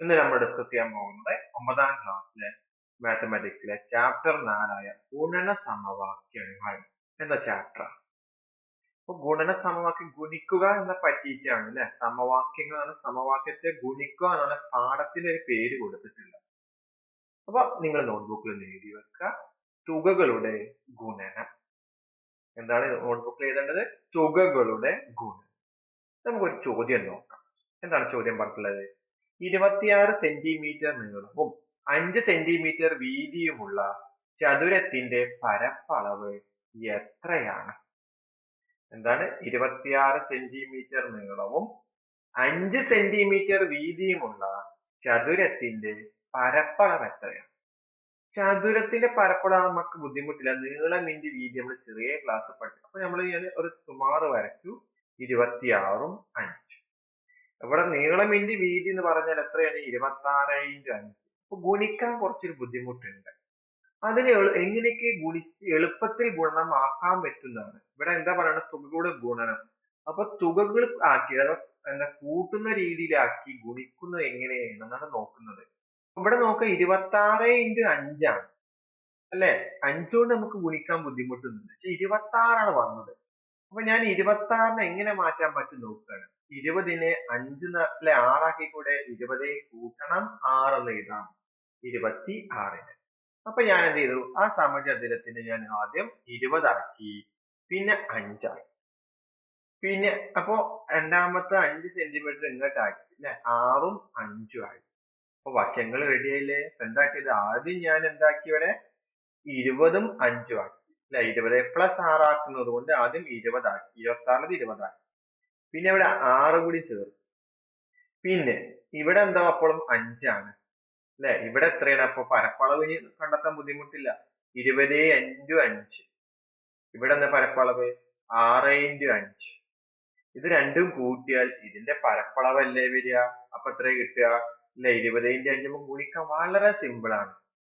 ഇന്ന് നമ്മൾ ഡിസ്കസ് ചെയ്യാൻ പോകുന്നത് ഒമ്പതാം ക്ലാസ്സിലെ മാത്തമാറ്റിക്സിലെ ചാപ്റ്റർ നാലായ ഗുണന സമവാക്യങ്ങൾ എന്ന ചാപ്റ്റർ അപ്പൊ ഗുണന സമവാക്യം ഗുണിക്കുക എന്ന പറ്റിയിട്ടാണ് അല്ലെ സമവാക്യങ്ങളാണ് സമവാക്യത്തെ ഗുണിക്കുക എന്നാണ് പാഠത്തിന് ഒരു പേര് കൊടുത്തിട്ടുള്ളത്. അപ്പൊ നിങ്ങൾ നോട്ട്ബുക്കിൽ എഴുതി വെക്കുക. തുകകളുടെ ഗുണനം. എന്താണ് നോട്ട്ബുക്കിൽ എഴുതേണ്ടത്? തുകകളുടെ ഗുണനം. നമുക്കൊരു ചോദ്യം നോക്കാം. എന്താണ് ചോദ്യം പറഞ്ഞിട്ടുള്ളത്? ഇരുപത്തിയാറ് സെന്റിമീറ്റർ നീളവും അഞ്ച് സെന്റിമീറ്റർ വീതിയുമുള്ള ചതുരത്തിന്റെ പരപ്പളവ് എത്രയാണ്? എന്താണ്? ഇരുപത്തിയാറ് സെന്റിമീറ്റർ നീളവും അഞ്ച് സെന്റിമീറ്റർ വീതിയുമുള്ള ചതുരത്തിന്റെ പരപ്പളവ് എത്രയാണ്? ചതുരത്തിന്റെ പരപ്പളവ് നമുക്ക് ബുദ്ധിമുട്ടില്ല. നീളം ഇഞ്ച് വീതി നമ്മൾ ചെറിയ ക്ലാസ് പഠിച്ചു. അപ്പൊ നമ്മൾ ഒരു സുമാറ് വരച്ചു. ഇരുപത്തിയാറും ഇവിടെ നീളം വീതി എന്ന് പറഞ്ഞാൽ എത്രയാണ്? ഇരുപത്തി ആറ് ഇന്റു അഞ്ച്. അപ്പൊ ഗുണിക്കാൻ കുറച്ചൊരു ബുദ്ധിമുട്ടുണ്ട്. അതിന് എങ്ങനെയൊക്കെ ഗുണിച്ച് എളുപ്പത്തിൽ ഗുണമാക്കാൻ പറ്റുന്നതാണ്. ഇവിടെ എന്താ പറയുന്നത് തുകകളുടെ ഗുണനം. അപ്പൊ തുകകൾ ആക്കി എന്താ കൂട്ടുന്ന രീതിയിലാക്കി ഗുണിക്കുന്നത് എങ്ങനെയാണെന്നാണ് നോക്കുന്നത്. ഇവിടെ നോക്ക ഇരുപത്തി ആറ് ഇന്റു അഞ്ചാണ്. അല്ലെ? അഞ്ചുകൊണ്ട് നമുക്ക് ഗുണിക്കാൻ ബുദ്ധിമുട്ടുന്നുണ്ട്. പക്ഷെ ഇരുപത്തി ആറാണ് വന്നത്. അപ്പൊ ഞാൻ ഇരുപത്തി ആറിനെ എങ്ങനെ മാറ്റാൻ പറ്റും നോക്കുകയാണ്. ഇരുപതിനെ അഞ്ച് അല്ലെ ആറാക്കി കൂടെ ഇരുപതെ കൂട്ടണം ആറ് എഴുതാം. ഇരുപത്തി ആറിന് അപ്പൊ ഞാൻ എന്ത് ചെയ്തു? ആ സമചതുരത്തിന് ഞാൻ ആദ്യം ഇരുപതാക്കി പിന്നെ അഞ്ചാക്കി. പിന്നെ അപ്പോ രണ്ടാമത്തെ അഞ്ച് സെന്റിമീറ്റർ ഇങ്ങോട്ടാക്കി അല്ലെ? ആറും അഞ്ചും ആയി. അപ്പൊ വശങ്ങൾ റെഡിയായില്ലേ എന്താക്കിയത്? ആദ്യം ഞാൻ എന്താക്കി ഇവിടെ? ഇരുപതും അഞ്ചും ആക്കി അല്ലെ? ഇരുപത് പ്ലസ് ആറാക്കുന്നത് കൊണ്ട് ആദ്യം ഇരുപതാക്കി. ഇരുപത്തി ആറിലത് ഇരുപതാക്കി. പിന്നെ ഇവിടെ ആറ് കൂടി ചേർക്കും. പിന്നെ ഇവിടെ എന്താ അപ്പോഴും അഞ്ചാണ്. അല്ലെ? ഇവിടെ എത്രയാണ്? അപ്പൊ പരപ്പളവ് കണ്ടെത്താൻ ബുദ്ധിമുട്ടില്ല. ഇരുപത് ഇന്റു അഞ്ച്. ഇവിടെ എന്താ പരപ്പളവ്? ആറ് ഇന്റു അഞ്ച്. ഇത് രണ്ടും കൂട്ടിയാൽ ഇതിന്റെ പരപ്പളവ് അല്ലേ വരിക? അപ്പൊ എത്ര കിട്ടുക? അല്ലെ ഇരുപത് ഇന്റു അഞ്ച് ഗുണിക്കാൻ വളരെ സിമ്പിൾ ആണ്.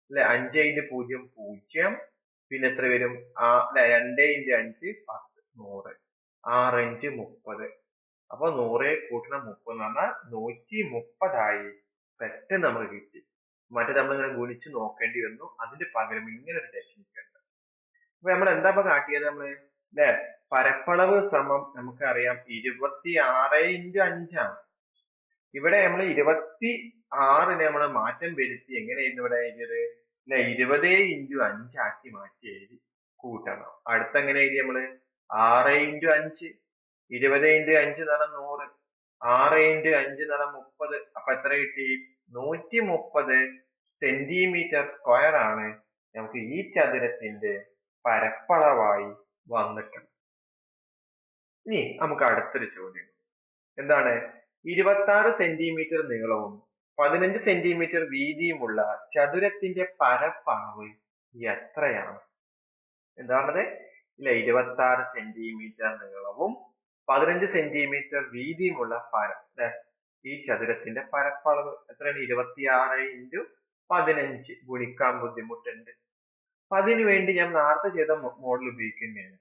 അല്ലെ അഞ്ച് ഇന്റു പൂജ്യം പൂജ്യം. പിന്നെ എത്ര വരും? ആ അല്ലെ രണ്ട് ഇന്റു അഞ്ച് പത്ത് നൂറ്. ആറ് ഇന്റു മുപ്പത്. അപ്പൊ നൂറ് കൂട്ടണം മുപ്പത് പറഞ്ഞാൽ നൂറ്റി മുപ്പതായി പെട്ടെന്ന് നമ്മൾ കിട്ടി. മറ്റേ നമ്മൾ ഇങ്ങനെ ഗുണിച്ച് നോക്കേണ്ടി വന്നു. അതിന്റെ പകരം ഇങ്ങനെ ഒരു ടെക്നിക്ക് ഉണ്ട് അപ്പൊ നമ്മൾ എന്താ ഇപ്പൊ കാട്ടിയത് നമ്മൾ? അല്ലെ പരപ്പളവ് സമം നമുക്കറിയാം ഇരുപത്തി ആറ് ഇന്റു അഞ്ചാണ്. ഇവിടെ നമ്മൾ ഇരുപത്തി ആറിന് നമ്മൾ മാറ്റം വരുത്തി എങ്ങനെയായിരുന്നു ഇവിടെ എഴുതിയത്? അല്ലെ ഇരുപത് ഇന്റു അഞ്ചാക്കി മാറ്റി എഴുതി കൂട്ടണം. അടുത്ത എങ്ങനെ എഴുതി നമ്മൾ? ആറ് ഇന്റു അഞ്ച്. ഇരുപത് ഇന്റു അഞ്ച് പറഞ്ഞാൽ നൂറ്. ആറ് ഇന്റു അഞ്ച് പറഞ്ഞാൽ മുപ്പത്. അപ്പൊ എത്ര കിട്ടി? നൂറ്റി മുപ്പത് സെന്റിമീറ്റർ സ്ക്വയർ ആണ് നമുക്ക് ഈ ചതുരത്തിന്റെ പരപ്പളവായി വന്നിട്ടുണ്ട് ഇനി നമുക്ക് അടുത്തൊരു ചോദ്യം. എന്താണ്? ഇരുപത്തി ആറ് സെന്റിമീറ്റർ നീളവും പതിനഞ്ച് സെന്റിമീറ്റർ വീതിയുമുള്ള ചതുരത്തിന്റെ പരപ്പളവ് എത്രയാണ്? എന്താണത് ഇല്ല ഇരുപത്തി ആറ് സെന്റിമീറ്റർ നീളവും പതിനഞ്ച് സെന്റിമീറ്റർ വീതിയുമുള്ള പര. ഈ ചതുരത്തിന്റെ പരപ്പളവ് എത്രയാണ്? ഇരുപത്തിയാറ് ഇന്റു പതിനഞ്ച്. ഗുണിക്കാൻ ബുദ്ധിമുട്ടുണ്ട്. അപ്പൊ അതിനു വേണ്ടി ഞാൻ നേരത്തെ ചെയ്ത മോഡൽ ഉപയോഗിക്കുന്നതാണ്.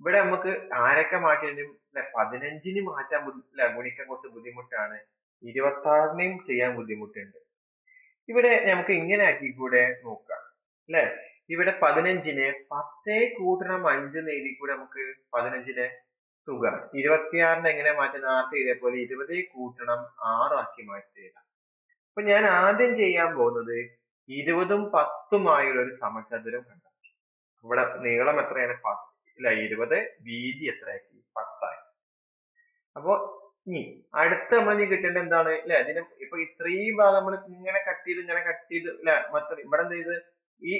ഇവിടെ നമുക്ക് ആരൊക്കെ മാറ്റിയതിനും അല്ലെ പതിനഞ്ചിന് മാറ്റാൻ അല്ലെ ഗുണിക്കാൻ കുറച്ച് ബുദ്ധിമുട്ടാണ്. ഇരുപത്തി ആറിനെയും ചെയ്യാൻ ബുദ്ധിമുട്ടുണ്ട്. ഇവിടെ നമുക്ക് ഇങ്ങനെ ആക്കി കൂടെ നോക്കാം. അല്ലെ? ഇവിടെ പതിനഞ്ചിനെ പത്തേ കൂട്ടണം അഞ്ച് എഴുതി കൂടെ നമുക്ക് പതിനഞ്ചിനെ? തുക ഇരുപത്തിയാറിന് എങ്ങനെ മാറ്റി? നേരത്തെ ഇതേപോലെ ഇരുപത് കൂട്ടണം ആറാക്കി മാറ്റി എഴുതാം അപ്പൊ ഞാൻ ആദ്യം ചെയ്യാൻ പോകുന്നത് ഇരുപതും പത്തുമായുള്ള ഒരു സമചതുരം കണ്ടെത്തി ഇവിടെ നീളം എത്രയാണ്? പത്ത്. ഇല്ല ഇരുപത് വീതി എത്രയാക്കി? പത്തായി. അപ്പോ ഇനി അടുത്ത നമ്മൾ ഇനി കിട്ടേണ്ടത് എന്താണ്? അല്ലെ അതിന് ഇപ്പൊ ഇത്രയും ഭാഗം നമ്മൾ ഇങ്ങനെ കട്ട് ചെയ്ത് ഇങ്ങനെ കട്ട് ചെയ്ത് അല്ലെ മൊത്തം ഇവിടെ എന്ത് ചെയ്ത്? ഈ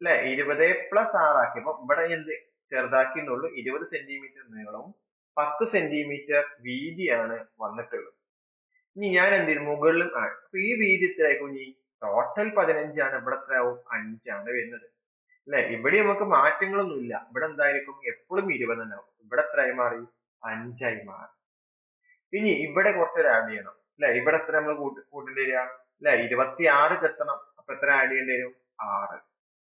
അല്ലെ ഇരുപത് പ്ലസ് ആറാക്കി. അപ്പൊ ഇവിടെ എന്ത് ചെറുതാക്കി എന്നുള്ളൂ ഇരുപത് സെന്റിമീറ്റർ നീളവും പത്ത് സെന്റിമീറ്റർ വീതിയാണ് വന്നിട്ടുള്ളത്. ഇനി ഞാൻ എന്തെങ്കിലും മുകളിലും അപ്പൊ ഈ വീതി എത്രയായിരിക്കും ഇനി ടോട്ടൽ പതിനഞ്ചാണ്. ഇവിടെ എത്രയാവും അഞ്ചാണ് വരുന്നത്. അല്ലെ? ഇവിടെ നമുക്ക് മാറ്റങ്ങളൊന്നും ഇല്ല. ഇവിടെ എന്തായിരിക്കും? എപ്പോഴും ഇരുപത് തന്നെ ആവും. ഇവിടെ എത്രയായി മാറി? അഞ്ചായി മാറി. ഇനി ഇവിടെ കുറച്ചൊരു ആഡ് ചെയ്യണം. അല്ലെ? ഇവിടെ എത്ര നമ്മൾ കൂട്ടി കൂട്ടേണ്ടി വരിക? അല്ലെ? ഇരുപത്തി ആറ് എത്തണം. അപ്പൊ എത്ര ആഡ് ചെയ്യേണ്ടി വരും? ആറ്.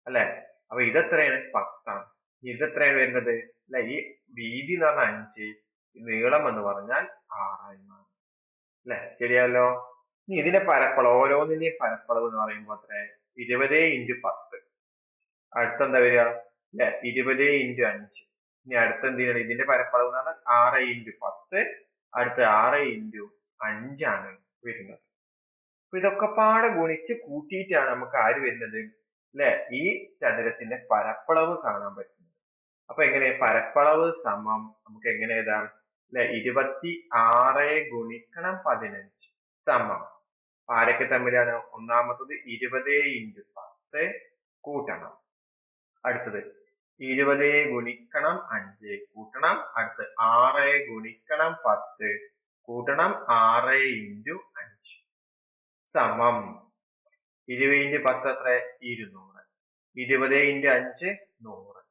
അല്ലെ? അപ്പൊ ഇതെത്രയാണ് പത്താണ്. ഇത് എത്രയാണ് വരുന്നത്? അല്ല ഈ വീതി എന്ന് പറഞ്ഞാൽ അഞ്ച് നീളം എന്ന് പറഞ്ഞാൽ ആറായി അല്ലെ? ശരിയല്ലോ ഇനി ഇതിന്റെ പരപ്പളവ് ഓരോന്നിന്റെയും പരപ്പളവ് എന്ന് പറയുമ്പോൾ അത്ര ഇരുപത് ഇന്റു പത്ത്. അടുത്തെന്താ വരിക? അല്ലെ? ഇരുപത് ഇന്റു അഞ്ച്. ഇനി അടുത്ത എന്തിനാണ് ഇതിന്റെ പരപ്പളവ് എന്ന് പറഞ്ഞാൽ ആറ് ഇന്റു പത്ത്. അടുത്ത ആറ് ഇന്റു അഞ്ചാണ് വരുന്നത്. അപ്പൊ ഇതൊക്കെ പാടെ ഗുണിച്ച് കൂട്ടിയിട്ടാണ് നമുക്ക് ആര് വരുന്നത്? അല്ലെ? ഈ ചതുരത്തിന്റെ പരപ്പളവ് കാണാൻ പറ്റുന്നത് അപ്പൊ എങ്ങനെ? പരപ്പളവ് സമം നമുക്ക് എങ്ങനെ എഴുതാം? അല്ലെ ഇരുപത്തി ആറ് ഗുണിക്കണം പതിനഞ്ച് സമം. ആരൊക്കെ തമ്മിലാണ്? ഒന്നാമത്തത് ഇരുപത് ഇന്റു പത്ത് കൂട്ടണം. അടുത്തത് ഇരുപത് ഗുണിക്കണം അഞ്ച് കൂട്ടണം. അടുത്ത് ആറ് ഗുണിക്കണം പത്ത് കൂട്ടണം. ആറ് ഇന്റു അഞ്ച് സമം. ഇരുപത് ഇന്റു പത്ത് എത്ര ഇരുന്നൂറ്. ഇരുപത് ഇന്റു അഞ്ച് നൂറ്.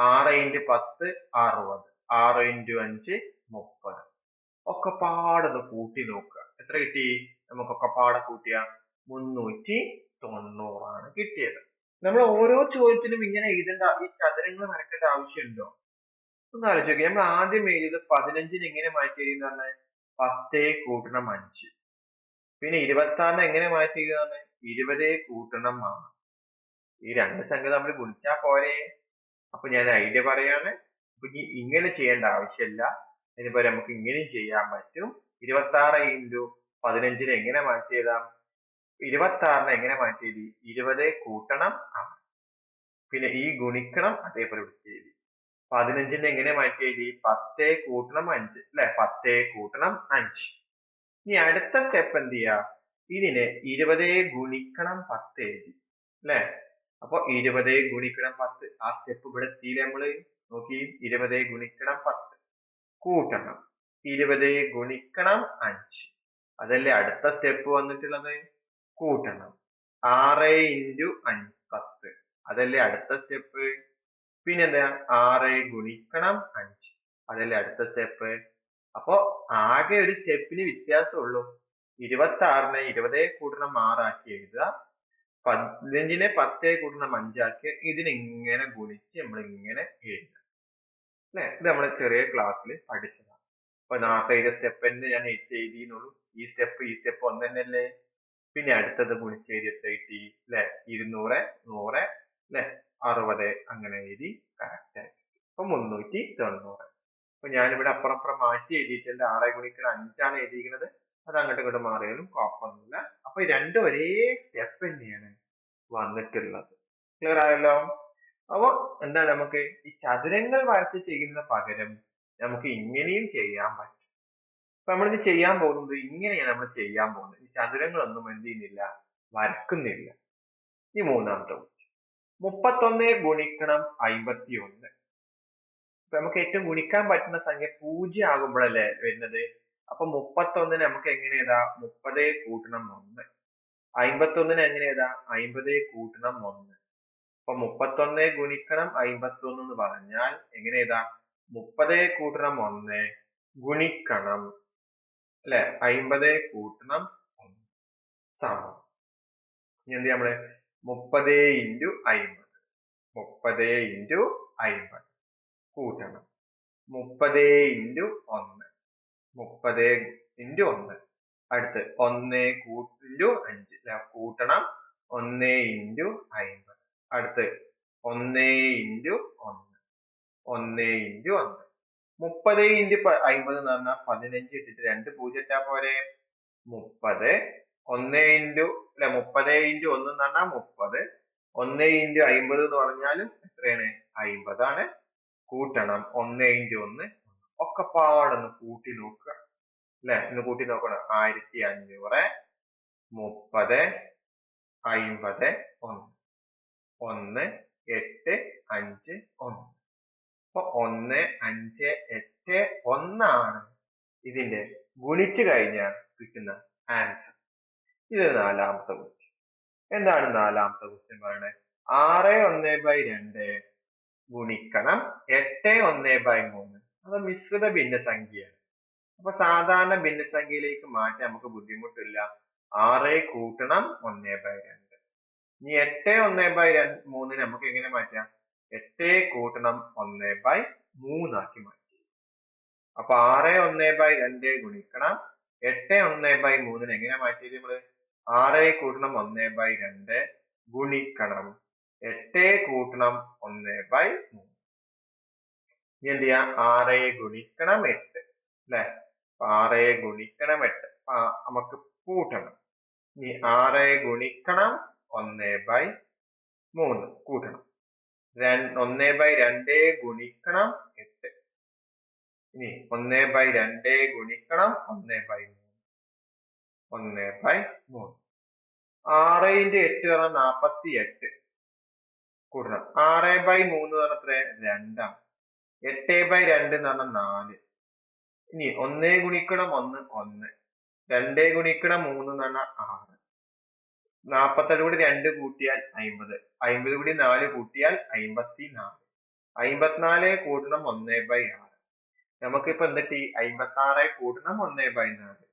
ആറ് ഇന്റു പത്ത് അറുപത്. ആറ് ഇന്റു അഞ്ച് മുപ്പത്. ഒക്കെ പാടൊന്ന് കൂട്ടി നോക്കുക. എത്ര കിട്ടി? നമുക്കൊക്കെ പാടെ കൂട്ടിയ മുന്നൂറ്റി തൊണ്ണൂറാണ് കിട്ടിയത്. നമ്മൾ ഓരോ ചോദ്യത്തിനും ഇങ്ങനെ എഴുതേണ്ട ഈ ചതുരങ്ങൾ വരക്കേണ്ട ആവശ്യമുണ്ടോ? ഒന്ന് ആലോചിച്ച് നോക്കി. നമ്മൾ ആദ്യം എഴുതിയത് പതിനഞ്ചിന് എങ്ങനെ മാറ്റി എഴുതുന്ന പറഞ്ഞാൽ പത്തേ കൂട്ടണം അഞ്ച്. പിന്നെ ഇരുപത്തി ആറിന് എങ്ങനെ മാറ്റി എഴുതുന്ന ഇരുപതേ കൂട്ടണം ആണ്. ഈ രണ്ട് സംഖ്യ നമ്മൾ ഗുണിച്ചാൽ പോരെ? അപ്പൊ ഞാൻ ഐഡിയ പറയാണ്. അപ്പൊ ഇങ്ങനെ ചെയ്യേണ്ട ആവശ്യമില്ല. അതിന് നമുക്ക് ഇങ്ങനെയും ചെയ്യാൻ പറ്റും. ഇരുപത്തി ആറ് ഇന്റു പതിനഞ്ചിന് എങ്ങനെ മാറ്റി എഴുതാം ഇരുപത്തി ആറിന് എങ്ങനെ മാറ്റി എഴുതി ഇരുപത് കൂട്ടണം. ആ. പിന്നെ ഈ ഗുണിക്കണം അതേപോലെ വിളിച്ച് എഴുതി പതിനഞ്ചിന് എങ്ങനെ മാറ്റി എഴുതി പത്തേ കൂട്ടണം അഞ്ച്. അല്ലെ? പത്തേ കൂട്ടണം അഞ്ച്. ഇനി അടുത്ത സ്റ്റെപ്പ് എന്ത് ചെയ്യാ? ഇതിനെ ഇരുപതേ ഗുണിക്കണം പത്ത് എഴുതി. അല്ലെ? അപ്പൊ ഇരുപതേ ഗുണിക്കണം പത്ത്. ആ സ്റ്റെപ്പ് ഇവിടെ എത്തിയില്ലേ നമ്മൾ നോക്കി. ഇരുപതേ ഗുണിക്കണം പത്ത്. കൂട്ടണം. ഇരുപതേ ഗുണിക്കണം അഞ്ച്. അതല്ലേ അടുത്ത സ്റ്റെപ്പ് വന്നിട്ടുള്ളത്? കൂട്ടണം. ആറ് ഇന്റു അഞ്ച് പത്ത്. അതല്ലേ അടുത്ത സ്റ്റെപ്പ് പിന്നെന്താ? ആറ് ഗുണിക്കണം അഞ്ച്. അതല്ലേ അടുത്ത സ്റ്റെപ്പ് അപ്പൊ ആകെ ഒരു സ്റ്റെപ്പിന് വ്യത്യാസമുള്ളൂ. ഇരുപത്തി ആറിനെ ഇരുപതേ കൂട്ടണം ആറാക്കി എഴുതുക. പതിനഞ്ചിനെ പത്തേ കൂട്ടണം അഞ്ചാക്കി ഇതിനിങ്ങനെ ഗുണിച്ച് നമ്മൾ ഇങ്ങനെ എഴുതുക. അല്ലെ? ഇത് നമ്മൾ ചെറിയ ക്ലാസ്സിൽ പഠിച്ചതാണ്. അപ്പൊ നാൽപ്പത് സ്റ്റെപ്പ് തന്നെ ഞാൻ എയ്റ്റ് എഴുതിയെന്നുള്ളൂ. ഈ സ്റ്റെപ്പ് ഈ സ്റ്റെപ്പ് ഒന്ന് പിന്നെ അടുത്തത് ഗുണിച്ച് എഴുതി എത്ര കിട്ടി? അല്ലെ? ഇരുന്നൂറ് നൂറ് അല്ലെ? അറുപത് അങ്ങനെ എഴുതി കറക്റ്റ് ആയി. അപ്പൊ മുന്നൂറ്റി തൊണ്ണൂറ്. അപ്പൊ ഞാനിവിടെ അപ്പുറം അപ്പുറം മാറ്റി എഴുതിയിട്ടുണ്ട്. ആറെ ഗുണിക്കണ അഞ്ചാണ് എഴുതിയിരിക്കുന്നത്. അത് അങ്ങോട്ടും ഇങ്ങോട്ടും മാറിയാലും കുഴപ്പമൊന്നുമില്ല. അപ്പൊ രണ്ടും ഒരേ സ്റ്റെപ്പ് തന്നെയാണ് വന്നിട്ടുള്ളത്. ക്ലിയർ ആയല്ലോ? അപ്പൊ എന്താണ് നമുക്ക് ഈ ചതുരങ്ങൾ വരച്ച് ചെയ്യുന്ന പകരം നമുക്ക് ഇങ്ങനെയും ചെയ്യാൻ പറ്റും. നമ്മളിത് ചെയ്യാൻ പോകുന്നത് ഇങ്ങനെയാണ് നമ്മൾ ചെയ്യാൻ പോകുന്നത്. ഈ ചതുരങ്ങളൊന്നും എന്ത് ചെയ്യുന്നില്ല വരക്കുന്നില്ല. ഈ മൂന്നാമത്തെ മുപ്പത്തൊന്ന് ഗുണിക്കണം അമ്പത്തി ഒന്ന് നമുക്ക് ഏറ്റവും ഗുണിക്കാൻ പറ്റുന്ന സംഖ്യ പൂജ്യം ആകുമ്പോഴല്ലേ വരുന്നത്? അപ്പൊ മുപ്പത്തൊന്നിന് നമുക്ക് എങ്ങനെ ഏതാ മുപ്പതേ കൂട്ടണം ഒന്ന്. അമ്പത്തൊന്നിന് എങ്ങനെ ഏതാ അമ്പതേ കൂട്ടണം ഒന്ന്. അപ്പൊ മുപ്പത്തൊന്ന് ഗുണിക്കണം അമ്പത്തൊന്ന് എന്ന് പറഞ്ഞാൽ എങ്ങനെ ഏതാ മുപ്പതേ കൂട്ടണം ഒന്ന് ഗുണിക്കണം. അല്ലെ? അമ്പതേ കൂട്ടണം ഒന്ന്. സമം. ഇനി എന്ത് നമ്മൾ? മുപ്പതേ ഇന്റു അമ്പത് മുപ്പതേ ഇന്റു അമ്പത് കൂട്ടണം. മുപ്പതേ ഇന്റു ഒന്ന്. മുപ്പത് ഇന്റു ഒന്ന്. അടുത്ത് ഒന്ന് ഇന്റു അഞ്ച്. കൂട്ടണം. ഒന്ന് ഇന്റു അയിമ്പത്. അടുത്ത് ഒന്ന് ഇന്റു ഒന്ന്. ഒന്ന് ഇന്റു ഒന്ന്. മുപ്പത് ഇന്റു അയിമ്പത് എന്ന് പറഞ്ഞാൽ പതിനഞ്ച് ഇട്ടിട്ട് രണ്ട് പൂജ്യം ഇട്ടാ പോരെ. മുപ്പത്. ഒന്ന് ഇന്റു അല്ലെ മുപ്പത് ഇന്റു ഒന്ന് എന്ന് പറഞ്ഞാൽ മുപ്പത്. ഒന്ന് ഇന്റു അയിമ്പത് എന്ന് പറഞ്ഞാലും എത്രയാണ്? അയിമ്പതാണ്. കൂട്ടണം. ഒന്ന് ഇന്റു ഒന്ന്. ഒക്കെ പാടൊന്ന് കൂട്ടി നോക്കുക. അല്ലെ? ഒന്ന് കൂട്ടി നോക്കണം. ആയിരത്തി അഞ്ഞൂറ് മുപ്പത് അയിമ്പത് ഒന്ന്. ഒന്ന് എട്ട് അഞ്ച് ഒന്ന്. അപ്പൊ ഒന്ന് അഞ്ച് എട്ട് ഒന്നാണ് ഇതിന്റെ ഗുണിച്ചു കഴിഞ്ഞാൽ കിട്ടുന്ന ആൻസർ. ഇത് നാലാമത്തെ ക്വസ്റ്റ്യൻ എന്താണ് നാലാമത്തെ ക്വസ്റ്റ്യൻ പറയുന്നത്? ആറ് ഒന്ന് ബൈ രണ്ട് ഗുണിക്കണം. എട്ട് ഒന്ന് ബൈ മൂന്ന്. അത് മിശ്രിത ഭിന്നസംഖ്യയാണ്. അപ്പൊ സാധാരണ ഭിന്നസംഖ്യയിലേക്ക് മാറ്റാൻ നമുക്ക് ബുദ്ധിമുട്ടില്ല. ആറ് കൂട്ടണം ഒന്നേ ബൈ രണ്ട്. ഇനി എട്ട് ഒന്നേ ബൈ രണ്ട് മൂന്നിന് നമുക്ക് എങ്ങനെ മാറ്റാം? എട്ട് കൂട്ടണം ഒന്നേ ബൈ മൂന്നാക്കി മാറ്റി. അപ്പൊ ആറ് ഒന്നേ ബൈ രണ്ട് ഗുണിക്കണം. എട്ട് ഒന്നേ ബൈ മൂന്നിന് എങ്ങനെ മാറ്റിയത് നമ്മൾ? ആറ് കൂട്ടണം ഒന്നേ ബൈ രണ്ട് ഗുണിക്കണം. എട്ട് കൂട്ടണം ഒന്നേ ബൈ മൂന്ന്. ഇനി എന്ത് ചെയ്യാം? ആറ് ഗുണിക്കണം എട്ട് അല്ലെ? ആറ് ഗുണിക്കണം എട്ട്. നമുക്ക് കൂട്ടണം. ഇനി ആറ് ഗുണിക്കണം ഒന്ന് ബൈ മൂന്ന് കൂട്ടണം. ഒന്ന് ബൈ രണ്ട് ഗുണിക്കണം എട്ട്. ഇനി ഒന്ന് ബൈ രണ്ട് ഗുണിക്കണം ഒന്ന് ബൈ മൂന്ന്. ഒന്ന് ബൈ മൂന്ന്. ആറ് ഇന്റു എട്ട് പറഞ്ഞാൽ നാപ്പത്തി എട്ട് കൂട്ടണം. ആറ് ബൈ മൂന്ന് പറഞ്ഞത്ര രണ്ടാണ്. എട്ട് ബൈ രണ്ട് എന്ന് പറഞ്ഞാൽ നാല്. ഇനി ഒന്നേ ഗുണിക്കണം ഒന്ന് ഒന്ന്. രണ്ടേ ഗുണിക്കണം മൂന്ന് എന്ന് പറഞ്ഞാൽ ആറ്. നാപ്പത്തെട്ട് കൂടി രണ്ട് കൂട്ടിയാൽ അയിമ്പത്. അയിമ്പത് കൂടി നാല് കൂട്ടിയാൽ അയിമ്പത്തി നാല് അയിമ്പത്തിനാല് കൂട്ടണം ഒന്ന് ബൈ ആറ്. നമുക്കിപ്പോ എന്ത് കിട്ടി ആറ് കൂട്ടണം ഒന്ന് ബൈ നാല്.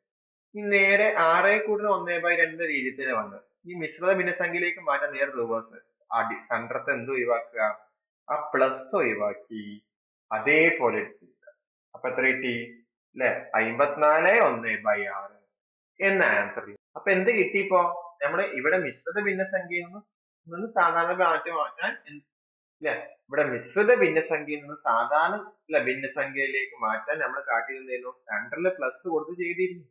ഈ നേരെ ആറ് കൂട്ടണം ഒന്ന് ബൈ രണ്ട് രീതിയിൽ തന്നെ വന്നത്. ഈ മിശ്രിത ഭിന്നസംഖ്യയിലേക്ക് മാറ്റാൻ നേരെ റിവേഴ്സ് അടി സെൻട്രത്തെ എന്ത് ഒഴിവാക്കുക? ആ പ്ലസ് ഒഴിവാക്കി. അതേപോലെ എടുത്തിരിക്കുക. അപ്പൊ എത്ര കിട്ടി? അല്ലെ അയിമ്പത്തിനാല് ഒന്ന് ബൈ ആറ് എന്ന ആൻസർ അപ്പൊ എന്ത് കിട്ടിയപ്പോ നമ്മുടെ ഇവിടെ മിശ്രിത ഭിന്നസംഖ്യയിൽ നിന്ന് സാധാരണ മാറ്റി മാറ്റാൻ അല്ലെ ഇവിടെ മിശ്രിത ഭിന്നസംഖ്യയിൽ നിന്ന് സാധാരണ ഭിന്ന ഭിന്നസംഖ്യയിലേക്ക് മാറ്റാൻ നമ്മൾ കാട്ടിയിരുന്നേനു സെന്ററിൽ പ്ലസ് കൊടുത്ത് ചെയ്തിരുന്നു.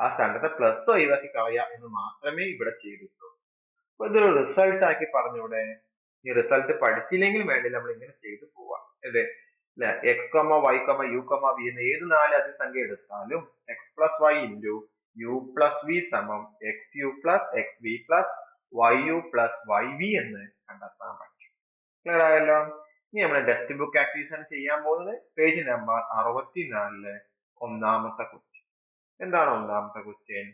ആ സെന്ററിലെ പ്ലസ് ഒഴിവാക്കി കളയുക എന്ന് മാത്രമേ ഇവിടെ ചെയ്തിട്ടുള്ളൂ. അപ്പൊ ഇതൊരു റിസൾട്ട് ആക്കി പറഞ്ഞൂടെ? ഈ റിസൾട്ട് പഠിച്ചില്ലെങ്കിൽ വേണ്ടി നമ്മൾ ഇങ്ങനെ ചെയ്തു പോവാം. അല്ലേ? അല്ലെ X comma Y comma U comma V എന്ന ഏത് നാല് അതിസംഖ്യ എടുത്താലും X plus Y into U plus V സമം X U plus X V plus Y U plus Y V എന്ന് കണ്ടെത്താൻ പറ്റും. ക്ലിയർ ആയല്ലോ? ഇനി നമ്മൾ ടെക്സ്റ്റ് ബുക്ക് ആക്ടിവിറ്റി ചെയ്യാൻ പോകുന്നത്. പേജ് നമ്പർ അറുപത്തിനാലിൽ ഒന്നാമത്തെ ക്വസ്റ്റ്യൻ എന്താണ് ഒന്നാമത്തെ ക്വസ്റ്റ്യൻ